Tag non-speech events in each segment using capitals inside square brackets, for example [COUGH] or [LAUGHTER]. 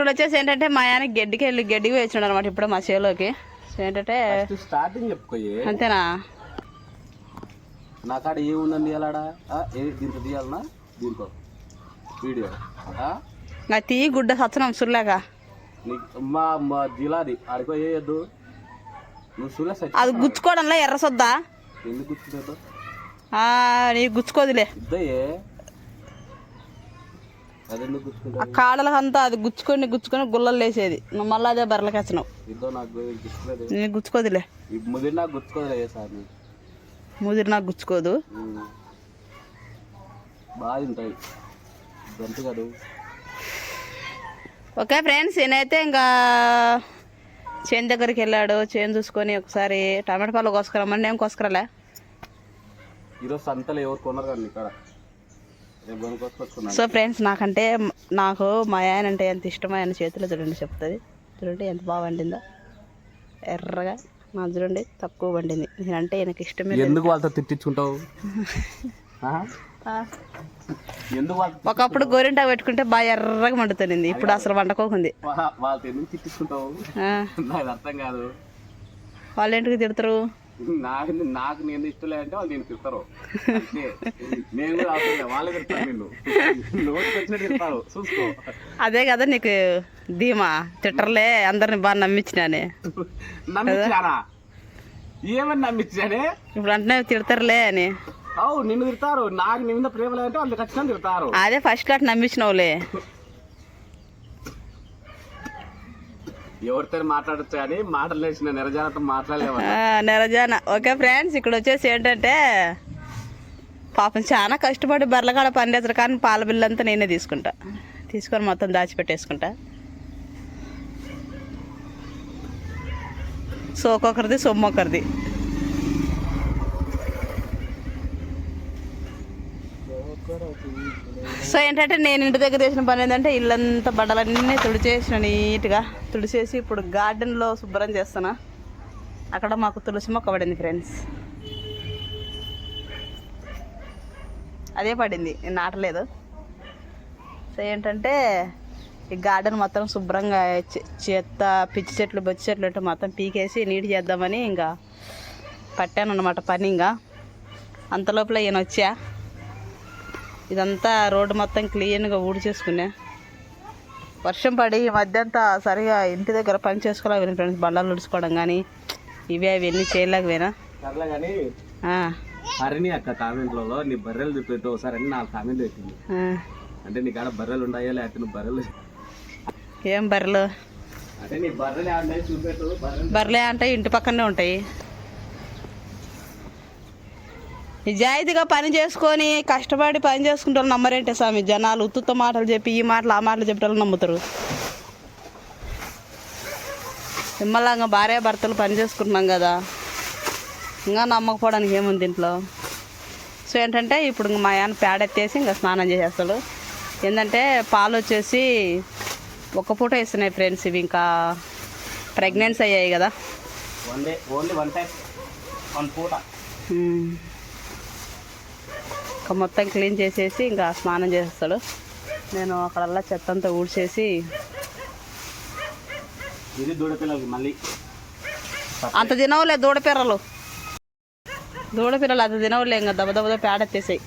ఇక్కడ వచ్చేసి ఏంటంటే మా ఆయన గడ్డికి వెళ్ళి గడ్డికి వేసినాడు అనమాట ఇప్పుడు మా చేలోకి. సో ఏంటంటే స్టార్టింగ్ చెప్పుకోయే అంతేనా? నా కాడ ఏముందని తీయాలాడా ఆ, ఏది దీంతో తీయాలనా? దీంతో. వీడియో? నా తీ గుడ్డ సచ్చనం సుల్లాగా నీకు మా మా జిలాది. ఆడికో వేయద్దు నువ్వు సచ్చి అది గుచ్చుకోవడంలో ఎర్ర సొద్దా ఎందుకు ఆ, నీకు గుచ్చుకోదులే. ఇద్దయే ఆ కాడలకంతా అది గుచ్చుకొని గుచ్చుకొని గుల్లలు లేసేది. నువ్వు మళ్ళీ అదే బర్రెలకి వచ్చినావు నీకు గుచ్చుకోదులే. ముదిరి నాకు గుర్తుకోదులే సార్ ముదిరి నాకు గుచ్చుకోదు. బాగా తింటాయి. గంటు కాదు. ఓకే ఫ్రెండ్స్ నేనైతే ఇంకా చేను దగ్గరికి వెళ్ళాడు. చేను చూసుకొని ఒకసారి టమాటా పళ్ళు కోసుకురమ్మని నేను కోసుకురాలే. ఈరోజు సంతలో ఎవరు కొన్నారు కానీ ఇక్కడ సో ఫ్రెండ్స్ నాకంటే నాకు మా ఆయన అంటే ఎంత ఇష్టమో ఆయన చేతిలో చూడండి చెప్తుంది. చూడండి ఎంత బాగా వండిందో. ఎర్రగా నా చూడండి తక్కువ వండింది. నేనంటే ఆయనకి ఇష్టమే. ఎందుకు వాళ్ళతో తిట్టించుకుంటావు. [LAUGHS] ఎందుకు ఒకప్పుడు గోరింటా పెట్టుకుంటే బాగా ఎర్రగా మండుతుంది ఇప్పుడు అసలు వండుకోకుంది. వా- వాళ్ళతో ఎందుకు తిట్టించుకుంటావు? అర్థం కాదు. వాళ్ళు ఏంటికి తిడతారు? నాకు నాకు నేను ఇష్టం లేదంటే వాళ్ళు నేను తిడతారు. నేను కూడా అవసరం వాళ్ళే నిన్ను. నోటికి వచ్చినట్టు తిడతారు. చూసుకో. అదే కదా నీకు ధీమా తిట్టర్లే అందరిని బాగా నమ్మించినానే నమ్మించానా ఏమని నమ్మించానే ఇప్పుడు అంటే తిడతారులే అని. అవు నిన్ను తిడతారు. నాకు నీ మీద ప్రేమ లేదంటే వాళ్ళు ఖచ్చితంగా తిడతారు. అదే ఫస్ట్ లాట్ నమ్మించినావులే ఎవరితో మాట్లాడచ్చు కానీ మాటలు నేర్చిన నిరజాలతో మాట్లాడలేము నిరజాన. ఓకే ఫ్రెండ్స్ ఇక్కడ వచ్చేసి ఏంటంటే పాపం చాలా కష్టపడి బర్లకాడ పనిచేస్తారు కానీ పాల బిల్లు అంతా నేనే తీసుకుంటా. తీసుకొని మొత్తం దాచిపెట్టేసుకుంటా. సో ఒక్కొక్కరిది సొమ్ము ఒకరిది సో ఏంటంటే నేను ఇంటి దగ్గర చేసిన పని ఏంటంటే ఇల్లంతా బట్టలన్నీ తుడిచేసిన నీట్గా. తుడిచేసి ఇప్పుడు గార్డెన్లో శుభ్రం చేస్తున్నా. అక్కడ మాకు తులసి మొక్క పడింది ఫ్రెండ్స్. అదే పడింది నేను నాటలేదు. సో ఏంటంటే ఈ గార్డెన్ మొత్తం శుభ్రంగా చెత్త పిచ్చి చెట్లు బొచ్చి చెట్లు అంటే మొత్తం పీకేసి నీట్ చేద్దామని ఇంకా పట్టాను అనమాట పని ఇంకా. అంతలోపల ఈయన వచ్చా. ఇదంతా రోడ్డు మొత్తం క్లీన్గా ఊడి చేసుకునే వర్షం పడి ఈ మధ్య అంతా సరిగా ఇంటి దగ్గర పని చేసుకోలేకపోయినా ఫ్రెండ్స్ బండలు ఉడుచుకోవడం కానీ ఇవి అవి ఎన్ని చేయలేకపోయినా. హరిణి అక్క కామెంట్లలో నీ బర్రెలు చూపెట్టు ఒకసారి అని నాకు కామెంట్ పెట్టింది. అంటే నీ కాడ బర్రెలు ఉన్నాయో లేకపోతే నువ్వు బర్రెలు? ఏం బర్రెలు? బర్రెలే అంటే ఇంటి పక్కనే ఉంటాయి. నిజాయితీగా పని చేసుకొని కష్టపడి పని చేసుకుంటారు నమ్మరేంటే స్వామి? జనాలు ఉత్తుత్త మాటలు చెప్పి ఈ మాటలు ఆ మాటలు చెప్పేటోళ్ళు నమ్ముతారు. నిమ్మలంగా భార్య భర్తలు పని చేసుకుంటున్నాం కదా. ఇంకా నమ్మకపోవడానికి ఏముంది ఇంట్లో? సో ఏంటంటే ఇప్పుడు ఇంక మా ఆయన పేడ ఎత్తేసి ఇంకా స్నానం చేసేస్తాడు. ఏంటంటే పాలు వచ్చేసి ఒక పూట ఇస్తున్నాయి ఫ్రెండ్స్ ఇవి ఇంకా ప్రెగ్నెన్సీ అయ్యాయి కదా. ఓన్లీ వన్ టైం వన్ పూట. ఇంకా మొత్తం క్లీన్ చేసేసి ఇంకా స్నానం చేసేస్తాడు నేను అక్కడల్లా చెత్త అంతా ఊడ్చేసి మళ్ళీ. అంత తినవులే దూడపిర్రలు. దూడపిర్రలు అంత తినవులే ఇంకా దెబ్బ దెబ్బ పేడ ఎత్తేసాయి.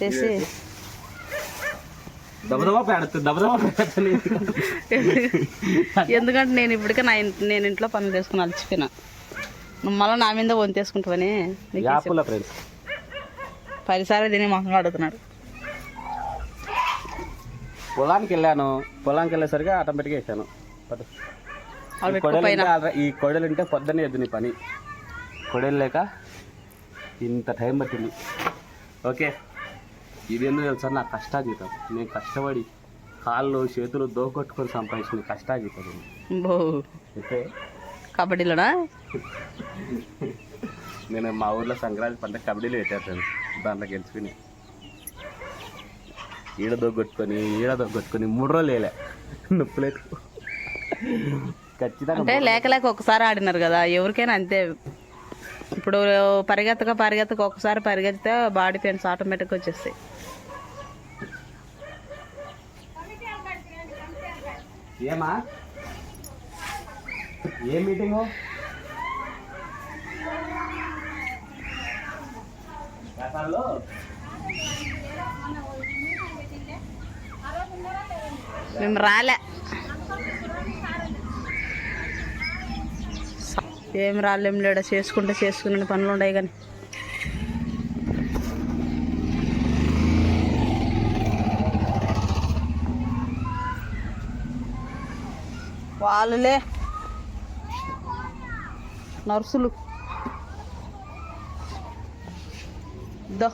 తెసి ఎందుకంటే నేను ఇప్పటికే నా ఇంట్- నేను ఇంట్లో పనులు చేసుకుని అలసిపోయినా. మళ్ళీ నా మీద వంతేసుకుంటావని పదిసార్లు తిని మొహం అడుగుతున్నాడు పొలానికి వెళ్ళాను. పొలానికి వెళ్ళేసరికి ఆటోమేటిక్గా వేసాను. ఈ కొడలు ఉంటే పొద్దున్నే ఎద్దు నీ పని. కొడలు లేక ఇంత టైం పట్టింది. ఓకే. ఇది ఎందుకు తెలుసా? నా కష్టాజీతం నేను కష్టపడి కాళ్ళు చేతులు దోకొట్టుకొని సంపాదించిన కష్టాజీతం అయితే కబడ్డీలోనా? [LAUGHS] నేను మా ఊర్లో సంక్రాంతి పంట కబడ్డీలో పెట్టాను దాంట్లో గెలుచుకుని ఈడ దొగ్గొట్టుకొని ఈడ దొగ్గొట్టుకొని మూడు రోజులు వేయలే. నొప్పులేదు ఖచ్చితంగా అంటే లేక లేక ఒకసారి ఆడినారు కదా ఎవరికైనా అంతే. ఇప్పుడు పరిగెత్తక పరిగెత్తక ఒకసారి పరిగెత్తితే బాడీ పెయిన్స్ ఆటోమేటిక్గా వచ్చేస్తాయి. ఏమా? ఏ మీటింగు? వ్యాపారంలో మేము రాలే. ఏం రాలేం లేడ చేసుకుంటే చేసుకునే పనులు ఉన్నాయి కానీ. వాళ్ళులే. నర్సులు. దో.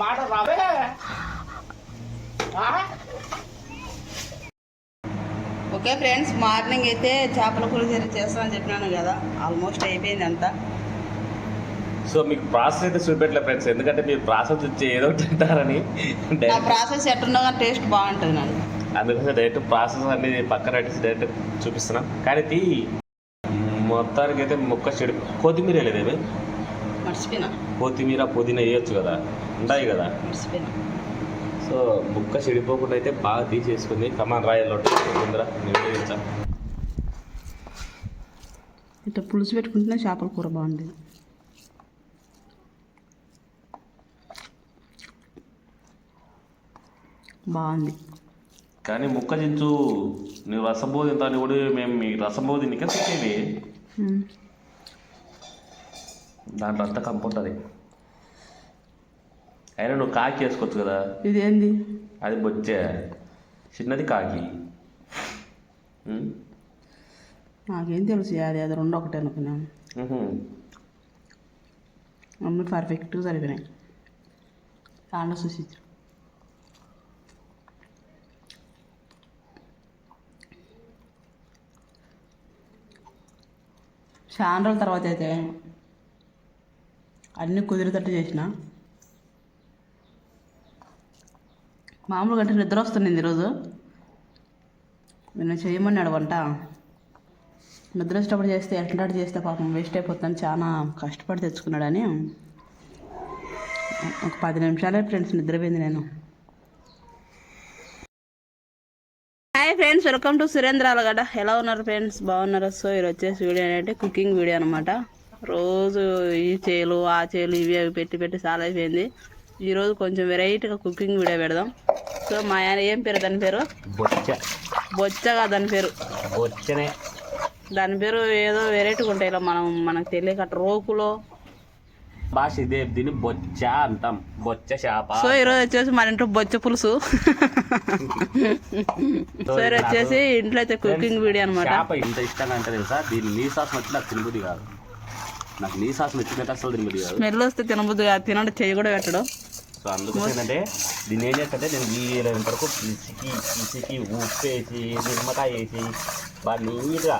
మాట రావే? ఓకే ఫ్రెండ్స్ మార్నింగ్ అయితే చేపల పులుసు చేస్తామని చెప్పినాను కదా. ఆల్మోస్ట్ అయిపోయింది అంతా. సో మీకు ప్రాసెస్ అయితే చూపెట్టలేదు ఫ్రెండ్స్. ఎందుకంటే మీరు ప్రాసెస్ వచ్చి ఏదో ఒకటి తింటారని. నా డైరెక్ట్ ప్రాసెస్ ఎట్టున్నా కానీ టేస్ట్ బాగుంటుంది నాకు అందుకోసం డైరెక్ట్ ప్రాసెస్ అనేది పక్కన పెట్టేసి డైరెక్ట్ చూపిస్తున్నాం. కానీ తీ మొత్తానికి అయితే మొక్క చెడు. కొత్తిమీర లేదేవి మర్చిపోయినా. కొత్తిమీర పుదీనా వేయొచ్చు కదా. ఉంటాయి కదా. మర్చిపోయినా. సో ముక్క చెడిపోకుండా అయితే బాగా తీసేసుకుంది. కమాన్ రాయల్లో ముందర నివేదించా ఇట్లా పులుసు పెట్టుకుంటేనే చేపల కూర బాగుంది. బాగుంది. కానీ ముక్క చించు నువ్వు రసంబో తింటాను కూడా మేము మీ రసంబో తినికే తినేది. మ్మ్. దాంట్లో అంతా కంపు ఉంటుంది. అయినా నువ్వు కాకి వేసుకోవచ్చు కదా? ఇదేంది? అది బొచ్చే చిన్నది కాకి. నాకేం తెలుసు అది అది రెండు ఒకటే అనుకున్నాను. అన్నీ పర్ఫెక్ట్గా సరిపోయినాయి. దాంట్లో చూసి చాలా రోజుల తర్వాత అయితే అన్నీ కుదిరేటట్టు చేసిన. మామూలుగా అంటే నిద్ర వస్తుంది ఈరోజు. నేను చేయమన్నాడు వంట. నిద్ర వచ్చేటప్పుడు చేస్తే ఎట్లాంటి చేస్తే పాపం వేస్ట్ అయిపోతుందని చాలా కష్టపడి తెచ్చుకున్నాడని. ఒక పది నిమిషాలే ఫ్రెండ్స్ నిద్రపోయింది నేను hi friends welcome to Surendra Alagadda ఎలా ఉన్నారు ఫ్రెండ్స్? బాగున్నారు? సో ఇది వచ్చేసి వీడియో ఏంటంటే కుకింగ్ వీడియో అనమాట రోజు ఈ చేలు ఆ చేలు ఇవి అవి పెట్టి పెట్టి చాలా అయిపోయింది. ఈరోజు కొంచెం వెరైటీగా కుకింగ్ వీడియో పెడదాం. సో మా ఆయన ఏం పేరు? దాని పేరు? బొచ్చ. బొచ్చగా దాని పేరు. బొచ్చనే. దాని పేరు ఏదో వెరైటీగా ఉంటాయి ఇలా మనం మనకు తెలియక రోకులో భాష ఇదే దీన్ని బొచ్చ అంటాం. బొచ్చ చేప సో ఈరోజు వచ్చేసి మన ఇంట్లో బొచ్చ పులుసు. [LAUGHS] సో ఈరోజు వచ్చేసి ఇంట్లో అయితే కుకింగ్ వీడియో అనమాట చేప ఇంత ఇష్టంగా అంటే తెలుసా? దీన్ని నీ సాస్ నచ్చి నాకు తినబుద్ధి కాదు. నాకు నీ సాస్ నచ్చినట్టు అసలు తినబుద్ధి కాదు. స్మెల్ వస్తే తినబుద్ది కాదు. తినండి చెయ్యి కూడా పెట్టడం. సో అందుకోసం ఏంటంటే దీన్ని ఏం చేస్తే నేను వీలైనంత వరకు పిసికి పిసికి ఉప్పు వేసి నిమ్మకాయ వేసి బాగా నీట్గా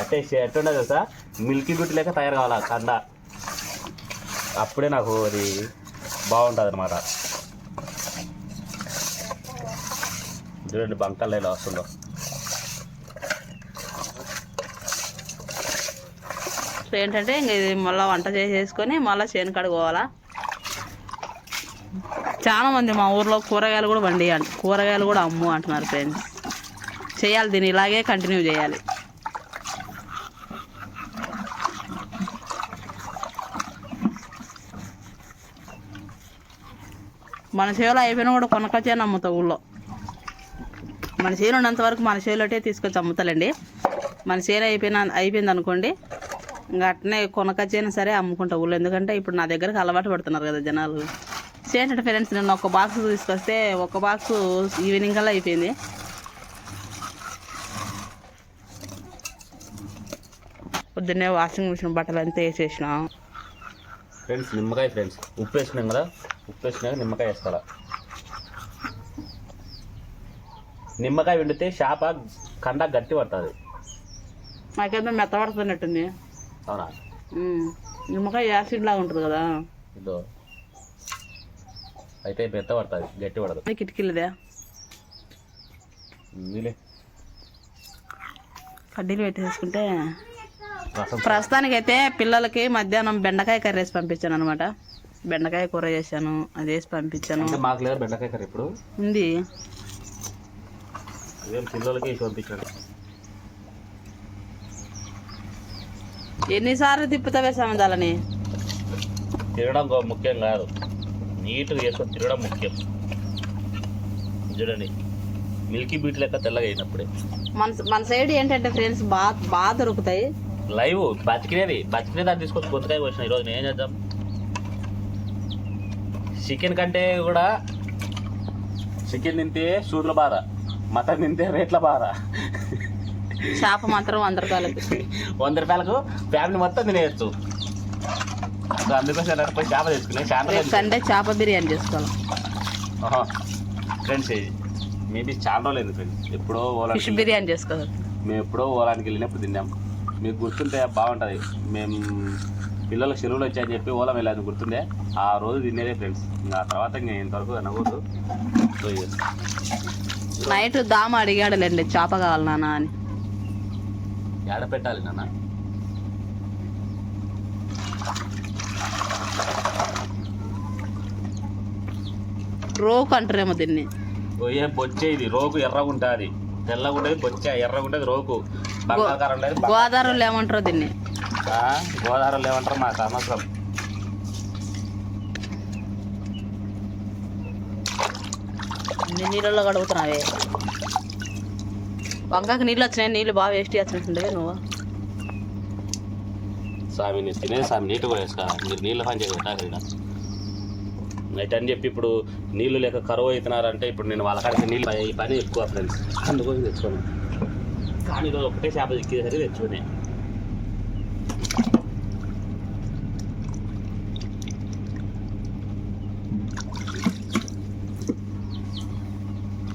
అంటే ఎట్టుండదు తెలుసా? మిల్కీ బ్యూటీ లేక తయారు కావాలి కండ. అప్పుడే నాకు అది బాగుంటుంది అనమాట చూడండి బంకల్లో ఇలా వస్తుందో? సో ఏంటంటే ఇంక ఇది మళ్ళీ వంట చేసేసుకొని మళ్ళీ చేను కడుకోవాలా చాలా మంది మా ఊర్లో కూరగాయలు కూడా వండియండి కూరగాయలు కూడా అమ్ము అంటున్నారు ఫ్రెండ్స్. చేయాలి దీన్ని ఇలాగే కంటిన్యూ చేయాలి. మన చేలో అయిపోయినా కూడా కొనకొచ్చే అమ్ముతా ఊళ్ళో. మన చేలు ఉన్నంత వరకు మన చేలోటే తీసుకొచ్చి అమ్ముతాలండి. మన చేలు అయిపోయిన అయిపోయింది అనుకోండి ఇంకా అట్నే కొనకొచ్చైనా సరే అమ్ముకుంటా ఊళ్ళో. ఎందుకంటే ఇప్పుడు నా దగ్గరకు అలవాటు పడుతున్నారు కదా జనాలు. ఏంటంటే ఫ్రెండ్స్ నేను ఒక బాక్స్ తీసుకొస్తే ఒక బాక్స్ ఈవినింగ్ కల్లా అయిపోయింది. పొద్దున్నే వాషింగ్ మిషన్ బట్టలు అంతా వేసేసినాం. ఫ్రెండ్స్ నిమ్మకాయ ఫ్రెండ్స్. ఉప్పు వేసినాం కదా? ఉప్పు వేసినాక నిమ్మకాయ వేసుకోవాలా? నిమ్మకాయ వండితే చేప కండ గట్టి పడుతుంది. నాకేందో మెత్తబడుతున్నట్టుంది అవునా? ఉమ్. నిమ్మకాయ యాసిడ్ లాగా ఉంటుంది కదా. ఇదో. అయితే మెత్త పడుతుంది గట్టి పడదు. కిటికీలదే? కడ్డీలు పెట్టేసుకుంటే రసం ప్రస్తుతానికైతే పిల్లలకి మధ్యాహ్నం బెండకాయ కర్రీ వేసి పంపించాను అనమాట బెండకాయ కూర చేశాను అది వేసి పంపించాను. అంటే మాకు లేదు బెండకాయ కర్రీ ఇప్పుడు? ఉంది. పిల్లలకి వేసి పంపించండి ఎన్నిసార్లు తిప్పుతావే సమందాలని తినడం ముఖ్యం కాదు. నీట్గా చేసుకొని తినడం ముఖ్యం. చూడండి. మిల్కీ బీట్ లెక్క తెల్లగా అయినప్పుడే. మన మన సైడ్ ఏంటంటే ఫ్రెండ్స్ బాగా బాగా దొరుకుతాయి. లైవ్ బతికినది బతికినది దాన్ని తీసుకొని గొంతుకాయ వచ్చిన ఈరోజు నేను ఏం చేద్దాం? చికెన్ కంటే కూడా చికెన్ తింటే సూర్ల బార మటన్ తింటే రేట్ల బార. చేప మాత్రం వంద రూపాయలకి వంద రూపాయలకు ఫ్యామిలీ మొత్తం తినేయచ్చు. అందుకోసం పోయి చేప రేపు సండే చేప బిర్యానీ చేసుకోవాలి. ఫ్రెండ్స్ మేబీ చాలా రోజులు ఫ్రెండ్స్ ఎప్పుడో ఫిష్ బిర్యానీ చేసుకోవాలి. మేము ఎప్పుడో ఓలానికి వెళ్ళినప్పుడు తిన్నాం. మీకు గుర్తుంటే బాగుంటుంది. మేము పిల్లలకు చెరువులు వచ్చాయని చెప్పి ఓలం వెళ్ళాను గుర్తుండే. ఆ రోజు తినేదే ఫ్రెండ్స్. ఆ తర్వాత ఇంకా ఇంతవరకు నవ్వదు. నైట్ దామ అడిగాడులేండి చేప కావాలి నాన్న అని. ఏడ పెట్టాలి నాన్న? రోకు అంటారేమో దీన్ని. ఏ బొచ్చే ఇది రోగు ఎర్రగా ఉంటుంది తెల్లగా ఉండేది బొచ్చే ఎర్రగా ఉండేది రోగు బంగాళాకారం ఉండేది బంగాళ- గోదావరిలో ఏమంటారో దీన్ని? గోదావరిలో ఏమంటారు మాకు అనవసరం. నీళ్ళలో కడుగుతున్నావే. వంకాకి నీళ్ళు వచ్చినాయి నీళ్ళు బాగా వేస్ట్ చేస్తున్నట్టుండే నువ్వు. స్వామి నేను తినేది స్వామి నీట్గా వేసుకో మీరు నీళ్ళ పని చేయకుండా నైట్ అని చెప్పి ఇప్పుడు నీళ్ళు లేక కరువు అవుతున్నారంటే ఇప్పుడు నేను వాళ్ళ కాడికి నీళ్ళు ఈ పని ఎక్కువ ఫ్రెండ్స్ అందుకోసం తెచ్చుకోను కానీ ఈరోజు ఒకటే చేప చిక్కేసరికి తెచ్చుకునే.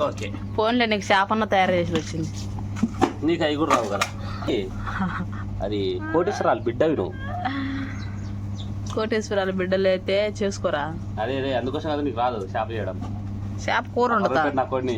ఓకే. ఫోన్లో నీకు చేపన్న తయారు చేసి వచ్చింది. నీకు అవి కూడా రావు కదా. అది కోటేశ్వరాలు బిడ్డవి నువ్వు. కోటేశ్వరాలు బిడ్డలు అయితే చేసుకోరా? అదే అదే అందుకోసం కదా నీకు రాదు చేప చేయడం. చేప కూర వండుతా. నా కొన్ని.